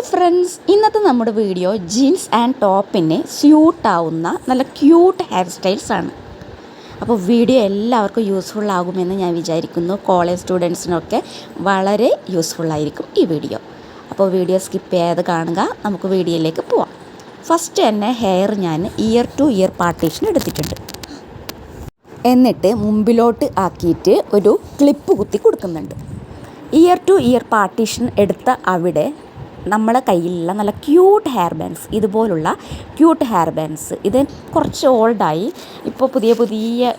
Hi friends ഇന്നത്തെ നമ്മുടെ video jeans and ടോപ്പിന് സ്യൂട്ടാവുന്ന നല്ല ക്യൂട്ട് ഹെയർ സ്റ്റൈൽസ് ആണ്. അപ്പോൾ വീഡിയോ എല്ലാവർക്കും യൂസ്ഫുൾ ആകുമെന്ന് ഞാൻ വിചാരിക്കുന്നു. കോളേജ് സ്റ്റുഡൻസിനൊക്കെ വളരെ യൂസ്ഫുൾ ആയിരിക്കും ഈ വീഡിയോ. അപ്പോൾ വീഡിയോ സ്കിപ്പ് ചെയ്യാതെ കാണുക. നമുക്ക് വീഡിയോയിലേക്ക് പോവാം. ഫസ്റ്റ് തന്നെ ഹെയർ ഞാൻ ഇയർ ടു ഇയർ പാർട്ടീഷൻ എടുത്തിട്ടുണ്ട്. എന്നിട്ട് മുമ്പിലോട്ട് ആക്കിയിട്ട് ഒരു ക്ലിപ്പ് കുത്തി കൊടുക്കുന്നുണ്ട്. ഇയർ ടു ഇയർ പാർട്ടീഷൻ എടുത്ത അവിടെ നമ്മളെ കയ്യിലുള്ള നല്ല ക്യൂട്ട് ഹെയർ ബാൻഡ്സ് ഇതുപോലുള്ള ക്യൂട്ട് ഹെയർ ബാൻഡ്സ് ഇത് കുറച്ച് ഓൾഡായി ഇപ്പോൾ പുതിയ പുതിയ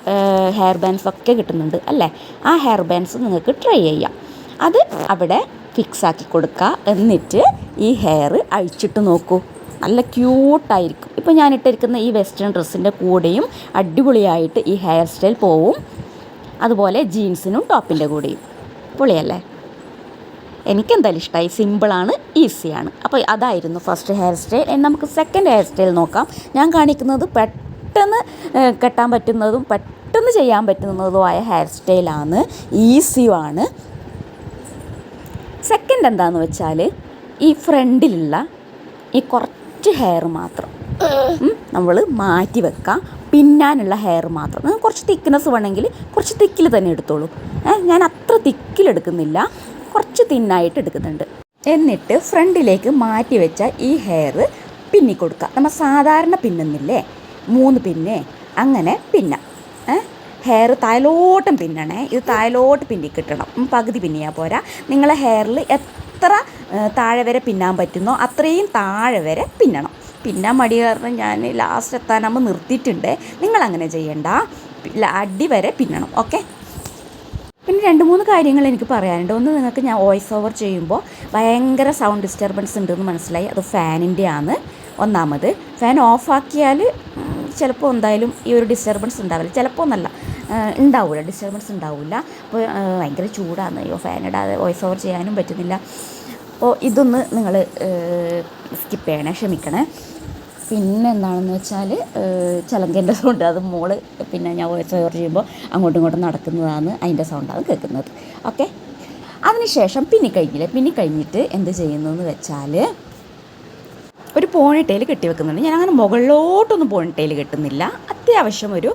ഹെയർ ബാൻഡ്സ് ഒക്കെ കിട്ടുന്നുണ്ട് അല്ലേ? ആ ഹെയർ ബാൻഡ്സ് നിങ്ങൾക്ക് ട്രൈ ചെയ്യാം. അത് അവിടെ ഫിക്സ് ആക്കി കൊടുക്കുക എന്നിട്ട് ഈ ഹെയർ അഴിച്ചിട്ട് നോക്കൂ. നല്ല ക്യൂട്ടായിരിക്കും ഇപ്പോൾ ഞാൻ ഇട്ടിരിക്കുന്ന ഈ വെസ്റ്റേൺ ഡ്രസ്സിന്റെ കൂടെയും അടിപൊളിയായിട്ട് ഈ ഹെയർ സ്റ്റൈൽ പോവും. അതുപോലെ ജീൻസിനും ടോപ്പിന്റെ കൂടെയും. പൊളിയല്ലേ? എനിക്കെന്തായാലും ഇഷ്ടമായി സിമ്പിളാണ് ഈസിയാണ്. അപ്പോൾ അതായിരുന്നു ഫസ്റ്റ് ഹെയർ സ്റ്റൈൽ. നമുക്ക് സെക്കൻഡ് ഹെയർ സ്റ്റൈൽ നോക്കാം. ഞാൻ കാണിക്കുന്നത് പെട്ടെന്ന് കെട്ടാൻ പറ്റുന്നതും പെട്ടെന്ന് ചെയ്യാൻ പറ്റുന്നതുമായ ഹെയർ സ്റ്റൈലാണ്. ഈസിയുമാണ്. സെക്കൻഡ് എന്താന്ന് വെച്ചാൽ ഈ ഫ്രണ്ടിലുള്ള ഈ കുറച്ച് ഹെയർ മാത്രം നമ്മൾ മാറ്റി വെക്കാം. പിന്നാനുള്ള ഹെയർ മാത്രം. കുറച്ച് തിക്നെസ് വേണമെങ്കിൽ കുറച്ച് തിക്കിൽ തന്നെ എടുത്തോളൂ. ഞാൻ അത്ര തിക്കിലെടുക്കുന്നില്ല. കുറച്ച് തിന്നായിട്ട് എടുക്കുന്നുണ്ട്. എന്നിട്ട് ഫ്രണ്ടിലേക്ക് മാറ്റി വെച്ച ഈ ഹെയർ പിന്നി കൊടുക്കുക. നമ്മൾ സാധാരണ പിന്നുന്നില്ലേ? മൂന്ന് പിന്നെ. അങ്ങനെ പിന്ന. ഹെയർ താഴോട്ടും പിന്നണേ. ഇത് താഴോട്ട് പിന്നി കിട്ടണം. പകുതി പിന്നിയാൽ പോരാ. നിങ്ങളെ ഹെയറിൽ എത്ര താഴെ വരെ പിന്നാൻ പറ്റുന്നോ അത്രയും താഴെ വരെ പിന്നണം. പിന്നാൻ മടി കാരണം ഞാൻ ലാസ്റ്റ് എത്താനാകുമ്പോൾ നിർത്തിയിട്ടുണ്ട്. നിങ്ങളങ്ങനെ ചെയ്യണ്ട. അടി വരെ പിന്നണം. ഓക്കെ? പിന്നെ രണ്ട് മൂന്ന് കാര്യങ്ങൾ എനിക്ക് പറയാനുണ്ട്. ഒന്ന് നിങ്ങൾക്ക് ഞാൻ വോയിസ് ഓവർ ചെയ്യുമ്പോൾ ഭയങ്കര സൗണ്ട് ഡിസ്റ്റർബൻസ് ഉണ്ടെന്ന് മനസ്സിലായി. അത് ഫാനിന്റെ ആണ്. ഒന്നാമത് ഫാൻ ഓഫാക്കിയാൽ ചിലപ്പോൾ എന്തായാലും ഈ ഒരു ഡിസ്റ്റർബൻസ് ഉണ്ടാവില്ല. ചിലപ്പോൾ ഒന്നല്ല ഉണ്ടാവില്ല ഡിസ്റ്റർബൻസ് ഉണ്ടാവില്ല അപ്പോൾ ഭയങ്കര ചൂടാണ്. അയ്യോ ഫാൻ ഇടാതെ വോയിസ് ഓവർ ചെയ്യാനും പറ്റുന്നില്ല. അപ്പോൾ ഇതൊന്ന് നിങ്ങൾ സ്കിപ്പ് ചെയ്യണേ ക്ഷമിക്കണേ. പിന്നെ എന്താണെന്ന് വെച്ചാൽ ചിലങ്കേന്റെ സൗണ്ട്. അത് മോൾ പിന്നെ ഞാൻ വോയിസ് ഓവർ ചെയ്യുമ്പോൾ അങ്ങോട്ടും ഇങ്ങോട്ടും നടക്കുന്നതാണ് അതിന്റെ സൗണ്ടാണ് കേൾക്കുന്നത്. ഓക്കെ? അതിനുശേഷം പിന്നെ കഴിഞ്ഞില്ല? പിന്നെ കഴിഞ്ഞിട്ട് എന്ത് ചെയ്യുന്നതെന്ന് വെച്ചാൽ ഒരു പോണിട്ടയിൽ കെട്ടി വെക്കുന്നുണ്ട് ഞാൻ അങ്ങനെ മുകളിലോട്ടൊന്നും പോണിട്ടയിൽ കെട്ടുന്നില്ല. അത്യാവശ്യം ഒരു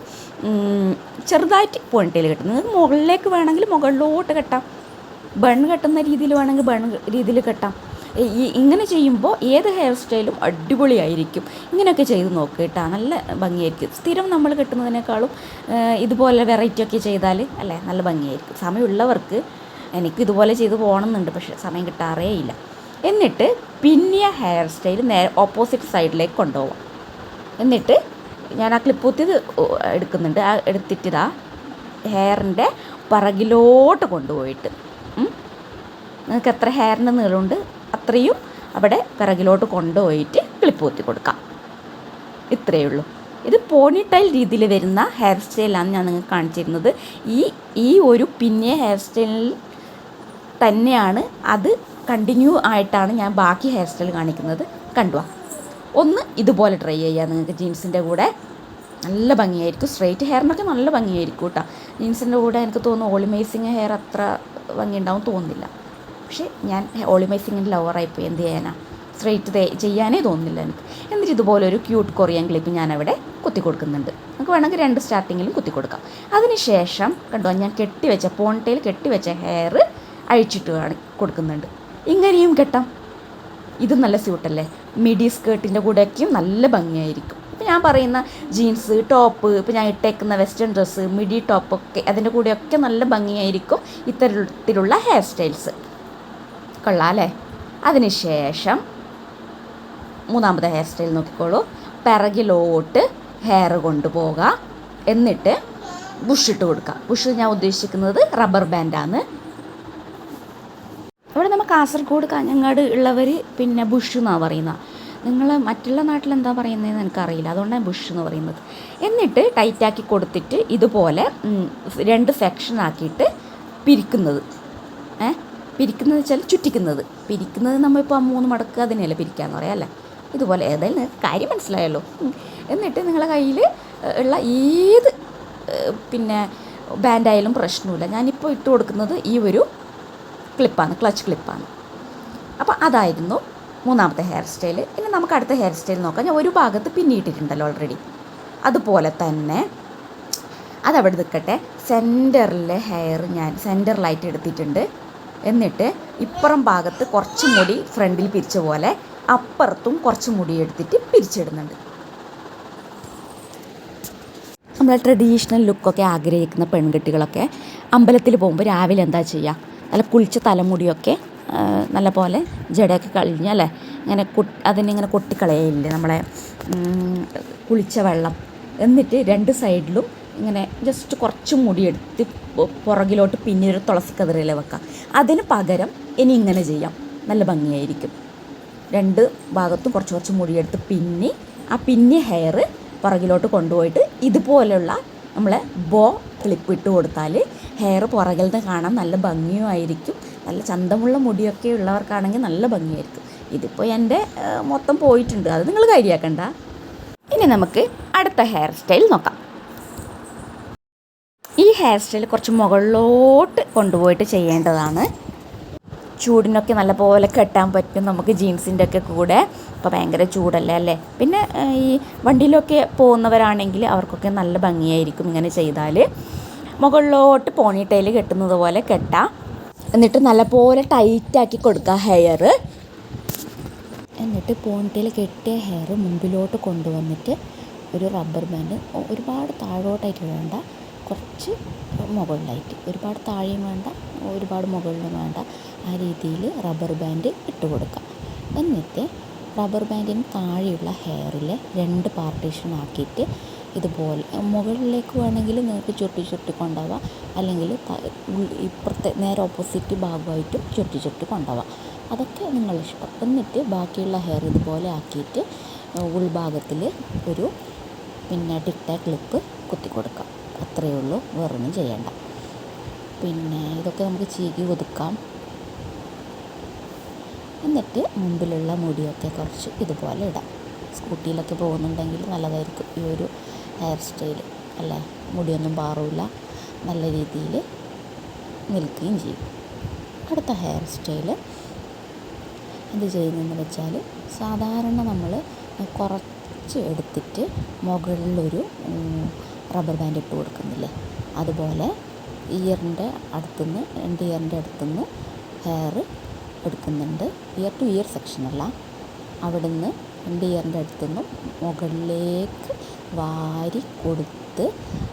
ചെറുതായിട്ട് പോണിട്ടയിൽ കെട്ടുന്നത്. മുകളിലേക്ക് വേണമെങ്കിൽ മുകളിലോട്ട് കെട്ടാം. ബൺ കെട്ടുന്ന രീതിയിൽ വേണമെങ്കിൽ ബൺ രീതിയിൽ കെട്ടാം. ഈ- ഇങ്ങനെ ചെയ്യുമ്പോൾ ഏത് ഹെയർ സ്റ്റൈലും അടിപൊളിയായിരിക്കും. ഇങ്ങനെയൊക്കെ ചെയ്ത് നോക്കുക കേട്ടോ. നല്ല ഭംഗിയായിരിക്കും. സ്ഥിരം നമ്മൾ കിട്ടുന്നതിനേക്കാളും ഇതുപോലെ വെറൈറ്റി ഒക്കെ ചെയ്താൽ അല്ലേ? നല്ല ഭംഗിയായിരിക്കും. സമയമുള്ളവർക്ക് എനിക്ക് ഇതുപോലെ ചെയ്ത് പോകണമെന്നുണ്ട് പക്ഷേ സമയം കിട്ടാറേ ഇല്ല. എന്നിട്ട് പിന്നിയ ഹെയർ സ്റ്റൈൽ നേരെ ഓപ്പോസിറ്റ് സൈഡിലേക്ക് കൊണ്ടുപോകാം എന്നിട്ട് ഞാൻ ആ ക്ലിപ്പ് കുത്തിയത് എടുക്കുന്നുണ്ട്. ആ എടുത്തിട്ടിതാ ഹെയറിന്റെ പിറകിലോട്ട് കൊണ്ടുപോയിട്ട് നിങ്ങൾക്ക് എത്ര ഹെയറിന്റെ നീളമുണ്ട്? അത്രയും അവിടെ പിറകിലോട്ട് കൊണ്ടുപോയിട്ട് ക്ലിപ്പ് കുത്തി കൊടുക്കാം. ഇത്രയേ ഉള്ളൂ. ഇത് പോണി ടൈൽ രീതിയിൽ വരുന്ന ഹെയർ സ്റ്റൈലാണ് ഞാൻ നിങ്ങൾക്ക് കാണിച്ചിരുന്നത്. ഈ ഈ ഒരു പിന്നെ ഹെയർ സ്റ്റൈലിൽ തന്നെയാണ് അത് കണ്ടിന്യൂ ആയിട്ടാണ് ഞാൻ ബാക്കി ഹെയർ സ്റ്റൈൽ കാണിക്കുന്നത്. കണ്ടുവാ. ഒന്ന് ഇതുപോലെ ട്രൈ ചെയ്യാം നിങ്ങൾക്ക് ജീൻസിന്റെ കൂടെ. നല്ല ഭംഗിയായിരിക്കും. സ്ട്രെയിറ്റ് ഹെയറിനൊക്കെ നല്ല ഭംഗിയായിരിക്കും കേട്ടോ. ജീൻസിന്റെ കൂടെ എനിക്ക് തോന്നുന്നു ഓളിമൈസിങ് ഹെയർ അത്ര ഭംഗിയുണ്ടാവും തോന്നുന്നില്ല. പക്ഷേ ഞാൻ ഓളിമൈസിങ്ങിന്റെ ലവറായിപ്പോയി എന്ത് ചെയ്യാനാ? സ്ട്രെയിറ്റ് ചെയ്യാനേ തോന്നുന്നില്ല എനിക്ക്. എന്നിട്ട് ഇതുപോലൊരു ക്യൂട്ട് കൊറിയൻ ക്ലിപ്പ് ഞാനവിടെ കുത്തി കൊടുക്കുന്നുണ്ട് നമുക്ക് വേണമെങ്കിൽ രണ്ട് സ്റ്റാർട്ടിങ്ങിലും കുത്തി കൊടുക്കാം അതിനുശേഷം കണ്ടോ ഞാൻ കെട്ടിവെച്ച പോൺടയിൽ കെട്ടിവെച്ച ഹെയർ അഴിച്ചിട്ട് കൊടുക്കുന്നുണ്ട്. ഇങ്ങനെയും കെട്ടാം. ഇത് നല്ല സ്യൂട്ടല്ലേ മിഡി സ്കേർട്ടിന്റെ കൂടെയൊക്കെയും നല്ല ഭംഗിയായിരിക്കും. ഇപ്പം ഞാൻ പറയുന്ന ജീൻസ് ടോപ്പ് ഇപ്പം ഞാൻ ഇട്ടേക്കുന്ന വെസ്റ്റേൺ ഡ്രസ്സ് മിഡി ടോപ്പൊക്കെ അതിന്റെ കൂടെയൊക്കെ നല്ല ഭംഗിയായിരിക്കും ഇത്തരത്തിലുള്ള ഹെയർ സ്റ്റൈൽസ് കൊള്ളാം അല്ലേ? അതിനുശേഷം മൂന്നാമത്തെ ഹെയർ സ്റ്റൈൽ നോക്കിക്കോളൂ. പിറകിലോട്ട് ഹെയർ കൊണ്ടുപോകുക എന്നിട്ട് ബുഷ് ഇട്ട് കൊടുക്കുക ബുഷ് ഞാൻ ഉദ്ദേശിക്കുന്നത് റബ്ബർ ബാൻഡാണ് ഇവിടെ നമ്മൾ കാസർഗോഡ് കാഞ്ഞങ്ങാട് ഉള്ളവർ പിന്നെ ബുഷ് എന്നാണ് പറയുന്നത് നിങ്ങൾ മറ്റുള്ള നാട്ടിൽ എന്താ പറയുന്നതെന്ന് എനിക്കറിയില്ല. അതുകൊണ്ടാണ് ബുഷ് എന്ന് പറയുന്നത്. എന്നിട്ട് ടൈറ്റാക്കി കൊടുത്തിട്ട് ഇതുപോലെ രണ്ട് സെക്ഷൻ ആക്കിയിട്ട് പിരിക്കുന്നത്. പിരിക്കുന്നത് വെച്ചാൽ ചുറ്റിക്കുന്നത്. പിരിക്കുന്നത് നമ്മളിപ്പോൾ ആ മൂന്ന് മടക്ക് അതിനെയല്ലേ പിരിക്കാന്ന് പറയാം അല്ലേ? ഇതുപോലെ ഏതായാലും കാര്യം മനസ്സിലായല്ലോ. എന്നിട്ട് നിങ്ങളെ കയ്യിൽ ഉള്ള ഏത് പിന്നെ ബാൻഡായാലും പ്രശ്നമില്ല. ഞാനിപ്പോൾ ഇട്ട് കൊടുക്കുന്നത് ഈ ഒരു ക്ലിപ്പാണ് ക്ലച്ച് ക്ലിപ്പാണ്. അപ്പോൾ അതായിരുന്നു മൂന്നാമത്തെ ഹെയർ സ്റ്റൈൽ ഇനി നമുക്ക് അടുത്ത ഹെയർ സ്റ്റൈൽ നോക്കാം. ഞാൻ ഒരു ഭാഗത്ത് പിന്നിട്ടിട്ടുണ്ടല്ലോ ഓൾറെഡി അതുപോലെ തന്നെ അതവിടെ നിൽക്കട്ടെ സെന്ററിലെ ഹെയർ ഞാൻ സെന്ററിലായിട്ട് എടുത്തിട്ടുണ്ട്. എന്നിട്ട് ഇപ്പുറം ഭാഗത്ത് കുറച്ച് മുടി ഫ്രണ്ടിൽ പിരിച്ച പോലെ അപ്പുറത്തും കുറച്ച് മുടി എടുത്തിട്ട് പിരിച്ചിടുന്നുണ്ട്. നമ്മളെ ട്രഡീഷണൽ ലുക്കൊക്കെ ആഗ്രഹിക്കുന്ന പെൺകുട്ടികളൊക്കെ അമ്പലത്തിൽ പോകുമ്പോൾ രാവിലെ എന്താ ചെയ്യുക നല്ല കുളിച്ച തലമുടിയൊക്കെ നല്ല പോലെ ജടയൊക്കെ കഴിഞ്ഞ് അല്ലേ? ഇങ്ങനെ അതിനിങ്ങനെ കൊട്ടിക്കളയില്ലേ നമ്മളെ കുളിച്ച വെള്ളം. എന്നിട്ട് രണ്ട് സൈഡിലും ഇങ്ങനെ ജസ്റ്റ് കുറച്ച് മുടിയെടുത്ത് പുറകിലോട്ട് പിന്നെ ഒരു തുളസി കതിറിൽ വെക്കാം. അതിന് പകരം ഇനി ഇങ്ങനെ ചെയ്യാം. നല്ല ഭംഗിയായിരിക്കും. രണ്ട് ഭാഗത്തും കുറച്ച് കുറച്ച് മുടിയെടുത്ത് പിന്നി ആ പിന്നി ഹെയർ പുറകിലോട്ട് കൊണ്ടുപോയിട്ട് ഇതുപോലെയുള്ള നമ്മളെ ബോ ക്ലിപ്പ് ഇട്ട് കൊടുത്താൽ ഹെയർ പുറകിൽ നിന്ന് കാണാൻ നല്ല ഭംഗിയുമായിരിക്കും നല്ല ചന്തമുള്ള മുടിയൊക്കെ ഉള്ളവർക്കാണെങ്കിൽ നല്ല ഭംഗിയായിരിക്കും. ഇതിപ്പോൾ എന്റെ മൊത്തം പോയിട്ടുണ്ട്. അത് നിങ്ങൾ കാര്യമാക്കണ്ട ഇനി നമുക്ക് അടുത്ത ഹെയർ സ്റ്റൈൽ നോക്കാം. ഈ ഹെയർ സ്റ്റൈൽ കുറച്ച് മുകളിലോട്ട് കൊണ്ടുപോയിട്ട് ചെയ്യേണ്ടതാണ്. ചൂടിനൊക്കെ നല്ലപോലെ കെട്ടാൻ പറ്റും നമുക്ക് ജീൻസിന്റെ ഒക്കെ കൂടെ. ഇപ്പോൾ ഭയങ്കര ചൂടല്ലേ അല്ലേ? പിന്നെ ഈ വണ്ടിയിലൊക്കെ പോകുന്നവരാണെങ്കിൽ അവർക്കൊക്കെ നല്ല ഭംഗിയായിരിക്കും ഇങ്ങനെ ചെയ്താൽ മുകളിലോട്ട് പോണി ടൈൽ കെട്ടുന്നത് പോലെ കെട്ടാം. എന്നിട്ട് നല്ലപോലെ ടൈറ്റാക്കി കൊടുക്കുക ഹെയർ എന്നിട്ട് പോണിട്ടയിൽ കെട്ടിയ ഹെയർ മുമ്പിലോട്ട് കൊണ്ടുവന്നിട്ട് ഒരു റബ്ബർ ബാൻഡ് ഒരുപാട് താഴോട്ടായിട്ട് വേണ്ട. കുറച്ച് മുകളിലായിട്ട് ഒരുപാട് താഴെയും വേണ്ട ഒരുപാട് മുകളിലും വേണ്ട. ആ രീതിയിൽ റബ്ബർ ബാൻഡ് ഇട്ട് കൊടുക്കുക. എന്നിട്ട് റബ്ബർ ബാൻഡിന് താഴെയുള്ള ഹെയറിൽ രണ്ട് പാർട്ടീഷൻ ആക്കിയിട്ട് ഇതുപോലെ മുകളിലേക്ക് വേണമെങ്കിൽ നിങ്ങൾക്ക് ചുരുട്ടി ചുരുട്ടി കൊണ്ടുപോവാം. അല്ലെങ്കിൽ ഇപ്പുറത്തെ നേരെ ഓപ്പോസിറ്റ് ഭാഗമായിട്ടും ചുരുട്ടി ചുരുട്ടി കൊണ്ടുപോവാം. അതൊക്കെ നിങ്ങളിഷ്ടം എന്നിട്ട് ബാക്കിയുള്ള ഹെയർ ഇതുപോലെ ആക്കിയിട്ട് ഉൾഭാഗത്തിൽ ഒരു പിന്നെ ടിക്ടാ ക്ലിപ്പ് കുത്തി കൊടുക്കാം അത്രയേ ഉള്ളൂ. വേറൊന്നും ചെയ്യണ്ട. പിന്നെ ഇതൊക്കെ നമുക്ക് ചീകി ഒതുക്കാം. എന്നിട്ട് മുമ്പിലുള്ള മുടിയൊക്കെ കുറച്ച് ഇതുപോലെ ഇടാം. സ്കൂട്ടിയിലൊക്കെ പോകുന്നുണ്ടെങ്കിൽ നല്ലതായിരിക്കും. ഈ ഒരു ഹെയർ സ്റ്റൈൽ അല്ലേ? മുടിയൊന്നും പാറില്ല നല്ല രീതിയിൽ നിൽക്കുകയും ചെയ്യും. അടുത്ത ഹെയർ സ്റ്റൈൽ എന്ത് ചെയ്യുന്നതെന്ന് വെച്ചാൽ സാധാരണ നമ്മൾ കുറച്ച് എടുത്തിട്ട് മുകളിലൊരു റബ്ബർ ബാൻഡ് ഇട്ട് കൊടുക്കുന്നില്ലേ? അതുപോലെ ഇയറിന്റെ അടുത്തുനിന്ന് രണ്ട് ഇയറിന്റെ അടുത്തുനിന്ന് ഹെയർ എടുക്കുന്നുണ്ട്. ഇയർ ടു ഇയർ സെക്ഷനല്ല അവിടുന്ന് രണ്ട് ഇയറിന്റെ അടുത്തുനിന്ന് മുകളിലേക്ക് വാരി കൊടുത്ത്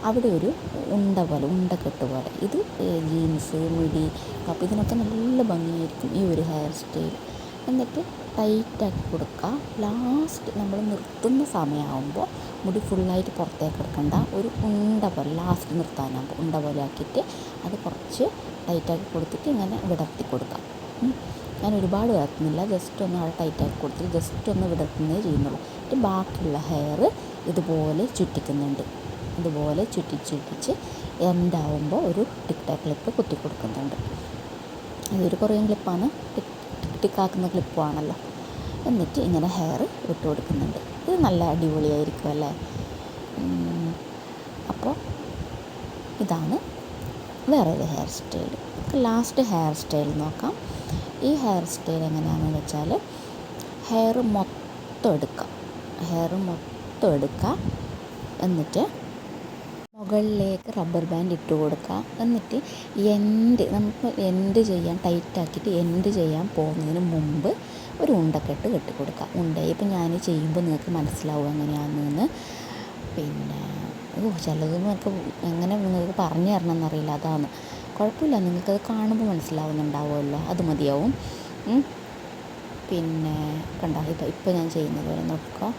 അവിടെ ഒരു ഉണ്ട പോലെ ഉണ്ടക്കെട്ട് പോലെ. ഇത് ജീൻസ് മുടി കപ്പ് ഇതിനൊക്കെ നല്ല ഭംഗിയായിരിക്കും ഈ ഒരു ഹെയർ സ്റ്റൈൽ എന്നിട്ട് ടൈറ്റാക്കി കൊടുക്കുക. ലാസ്റ്റ് നമ്മൾ നിർത്തുന്ന സമയമാകുമ്പോൾ മുടി ഫുള്ളായിട്ട് പുറത്തേക്ക് എടുക്കണ്ട. ഒരു ഉണ്ട പോലെ ലാസ്റ്റ് നിർത്താനാകുമ്പോൾ ഉണ്ട പോലെ ആക്കിയിട്ട് അത് കുറച്ച് ടൈറ്റാക്കി കൊടുത്തിട്ട് ഇങ്ങനെ വിടർത്തി കൊടുക്കാം ഞാൻ ഒരുപാട് വിടർത്തുന്നില്ല. ജസ്റ്റ് ഒന്ന് അവിടെ ടൈറ്റാക്കി കൊടുത്തിട്ട് ജസ്റ്റ് ഒന്ന് വിടർത്തുന്നേ ചെയ്യുന്നുള്ളൂ. എന്നിട്ട് ബാക്കിയുള്ള ഹെയർ ഇതുപോലെ ചുറ്റിക്കുന്നുണ്ട്. ഇതുപോലെ ചുറ്റി ചുറ്റിച്ച് എൻഡാവുമ്പോൾ ഒരു ടിക്ടാ ക്ലിപ്പ് കുത്തി കൊടുക്കുന്നുണ്ട്. അതൊരു കുറേ ക്ലിപ്പാണ് ടിക് ടിക് ക്ലിപ്പ് ക്ലിപ്പാണല്ലോ. എന്നിട്ട് ഇങ്ങനെ ഹെയർ ഇട്ട് കൊടുക്കുന്നുണ്ട്. ഇത് നല്ല അടിപൊളിയായിരിക്കും അല്ലേ? അപ്പോൾ ഇതാണ് വേറെ ഒരു hair style last hair style നോക്കാം. ഈ ഹെയർ സ്റ്റൈൽ എങ്ങനെയാണെന്ന് വെച്ചാൽ ഹെയർ മൊത്തം എടുക്കാം. ഹെയർ മൊത്തം എടുക്കാം. എന്നിട്ട് മുകളിലേക്ക് റബ്ബർ ബാൻഡ് ഇട്ട് കൊടുക്കുക. എന്നിട്ട് എൻഡ് നമുക്ക് എൻഡ് ചെയ്യാൻ ടൈറ്റാക്കിയിട്ട് എൻഡ് ചെയ്യാൻ പോകുന്നതിന് മുമ്പ് ഒരു ഉണ്ടക്കെട്ട് കെട്ടി കൊടുക്കുക. ഉണ്ട ഇപ്പം ഞാൻ ചെയ്യുമ്പോൾ നിങ്ങൾക്ക് മനസ്സിലാവും എങ്ങനെയാണെന്ന്. പിന്നെ ഓ ചിലതൊന്നും നിങ്ങൾക്ക് എങ്ങനെ നിങ്ങൾക്ക് പറഞ്ഞു തരണം എന്നറിയില്ല. അതാണ്. കുഴപ്പമില്ല. നിങ്ങൾക്കത് കാണുമ്പോൾ മനസ്സിലാവുന്നുണ്ടാവുമല്ലോ. അത് മതിയാവും. പിന്നെ കണ്ടോ ഇപ്പം ഇപ്പം ഞാൻ ചെയ്യുന്നത് പോലെ നോക്കുക.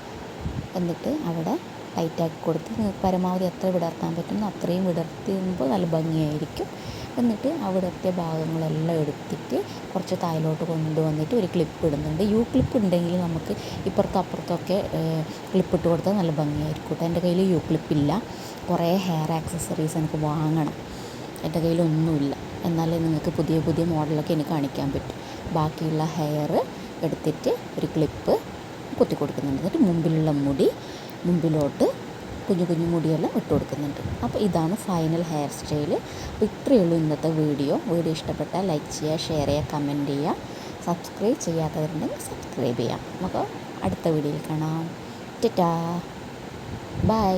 എന്നിട്ട് അവിടെ ടൈറ്റാക്കി കൊടുത്ത് പരമാവധി എത്ര വിടർത്താൻ പറ്റുന്നോ അത്രയും വിടർത്തുമ്പോൾ നല്ല ഭംഗിയായിരിക്കും. എന്നിട്ട് ആ വിടർത്തിയ ഭാഗങ്ങളെല്ലാം എടുത്തിട്ട് കുറച്ച് താഴോട്ട് കൊണ്ടുവന്നിട്ട് ഒരു ക്ലിപ്പ് ഇടുന്നുണ്ട്. യു ക്ലിപ്പ് ഉണ്ടെങ്കിൽ നമുക്ക് ഇപ്പുറത്തും അപ്പുറത്തൊക്കെ ക്ലിപ്പ് ഇട്ട് കൊടുത്താൽ നല്ല ഭംഗിയായിരിക്കും കേട്ടോ. എന്റെ കയ്യിൽ യു ക്ലിപ്പില്ല കുറേ ഹെയർ ആക്സസറീസ് എനിക്ക് വാങ്ങണം. എന്റെ കയ്യിലൊന്നുമില്ല എന്നാലേ നിങ്ങൾക്ക് പുതിയ പുതിയ മോഡലൊക്കെ എനിക്ക് കാണിക്കാൻ പറ്റും. ബാക്കിയുള്ള ഹെയർ എടുത്തിട്ട് ഒരു ക്ലിപ്പ് കുത്തി കൊടുക്കുന്നുണ്ട്. എന്നിട്ട് മുമ്പിലുള്ള മുടി മുമ്പിലോട്ട് കുഞ്ഞു കുഞ്ഞു മുടിയെല്ലാം ഇട്ട് കൊടുക്കുന്നുണ്ട്. അപ്പോൾ ഇതാണ് ഫൈനൽ ഹെയർ സ്റ്റൈൽ അപ്പോൾ ഇത്രയേ ഉള്ളൂ ഇന്നത്തെ വീഡിയോ. വീഡിയോ ഇഷ്ടപ്പെട്ടാൽ ലൈക്ക് ചെയ്യുക ഷെയർ ചെയ്യുക കമന്റ് ചെയ്യുക. സബ്സ്ക്രൈബ് ചെയ്യാത്തവരുണ്ടെങ്കിൽ സബ്സ്ക്രൈബ് ചെയ്യാം. നമുക്ക് അടുത്ത വീഡിയോയിൽ കാണാം. ടാറ്റാ. ബൈ